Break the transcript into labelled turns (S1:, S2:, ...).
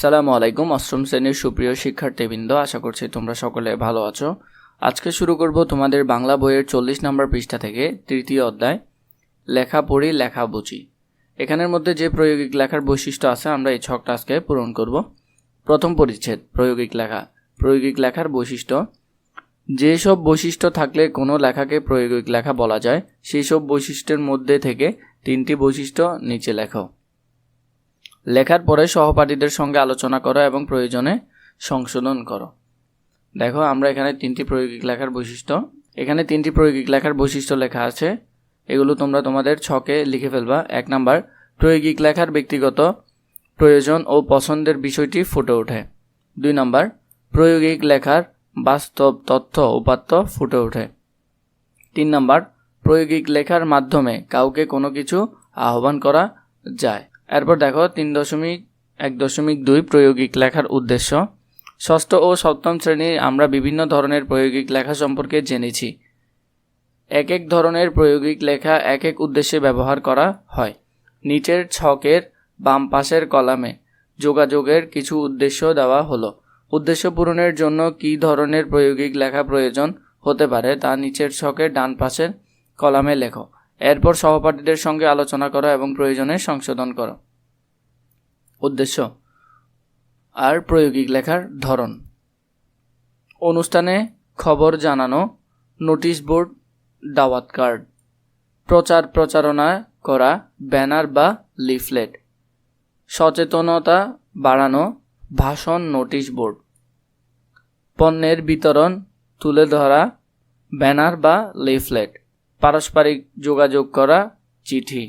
S1: সালামু আলাইকুম, অষ্টম শ্রেণির সুপ্রিয় শিক্ষার্থীবৃন্দ, আশা করছি তোমরা সকলে ভালো আছো। আজকে শুরু করব তোমাদের বাংলা বইয়ের চল্লিশ নম্বর পৃষ্ঠা থেকে, তৃতীয় অধ্যায়, লেখা পড়ি, লেখা বুঝি। এখানের মধ্যে যে প্রয়োগিক লেখার বৈশিষ্ট্য আছে, আমরা এই ছকটা আজকে পূরণ করব। প্রথম পরিচ্ছেদ, প্রয়োগিক লেখা। প্রয়োগিক লেখার বৈশিষ্ট্য যেসব বৈশিষ্ট্য থাকলে কোনো লেখাকে প্রয়োগিক লেখা বলা যায়, সেই সব বৈশিষ্ট্যের মধ্যে থেকে তিনটি বৈশিষ্ট্য নিচে লেখো। লেখার পরে সহপাঠীদের সঙ্গে আলোচনা করো এবং প্রয়োজনে সংশোধন করো। দেখো, আমরা এখানে তিনটি প্রয়োগিক লেখার বৈশিষ্ট্য। এখানে তিনটি প্রয়োগিক লেখার বৈশিষ্ট্য লেখা আছে। এগুলো তোমরা তোমাদের ছকে লিখে ফেলবা। এক নাম্বার, প্রয়োগিক লেখার ব্যক্তিগত প্রয়োজন ও পছন্দের বিষয়টি ফুটে ওঠে। দুই নাম্বার, প্রয়োগিক লেখার বাস্তব তথ্য উপাত্ত ফুটে ওঠে। তিন নাম্বার, প্রয়োগিক লেখার মাধ্যমে কাউকে কোনো কিছু আহ্বান করা যায়। এরপর দেখো, তিন দশমিক, এক দশমিক দুই প্রয়োগিক লেখার উদ্দেশ্য। ষষ্ঠ ও সপ্তম শ্রেণির আমরা বিভিন্ন ধরনের প্রয়োগিক লেখা সম্পর্কে জেনেছি। এক এক ধরনের প্রয়োগিক লেখা এক এক উদ্দেশ্যে ব্যবহার করা হয়। নিচের ছকের বাম পাশের কলামে যোগাযোগের কিছু উদ্দেশ্য দেওয়া হলো। উদ্দেশ্য পূরণের জন্য কী ধরনের প্রয়োগিক লেখা প্রয়োজন হতে পারে তা নিচের ছকের ডান পাশের কলামে লেখো। এরপর সহপাঠীদের সঙ্গে আলোচনা করা এবং প্রয়োজনে সংশোধন করা। উদ্দেশ্য, আর প্রয়োগিক লেখার ধরন। অনুষ্ঠানে খবর জানানো, নোটিশ বোর্ড, দাওয়াত কার্ড। প্রচার প্রচারণা করা, ব্যানার বা লিফলেট। সচেতনতা বাড়ানো, ভাষণ নোটিশ বোর্ড। পণ্যের বিতরণ, তুলে ধরা, ব্যানার বা লিফলেট। পারস্পরিক যোগাযোগ করা চিঠি।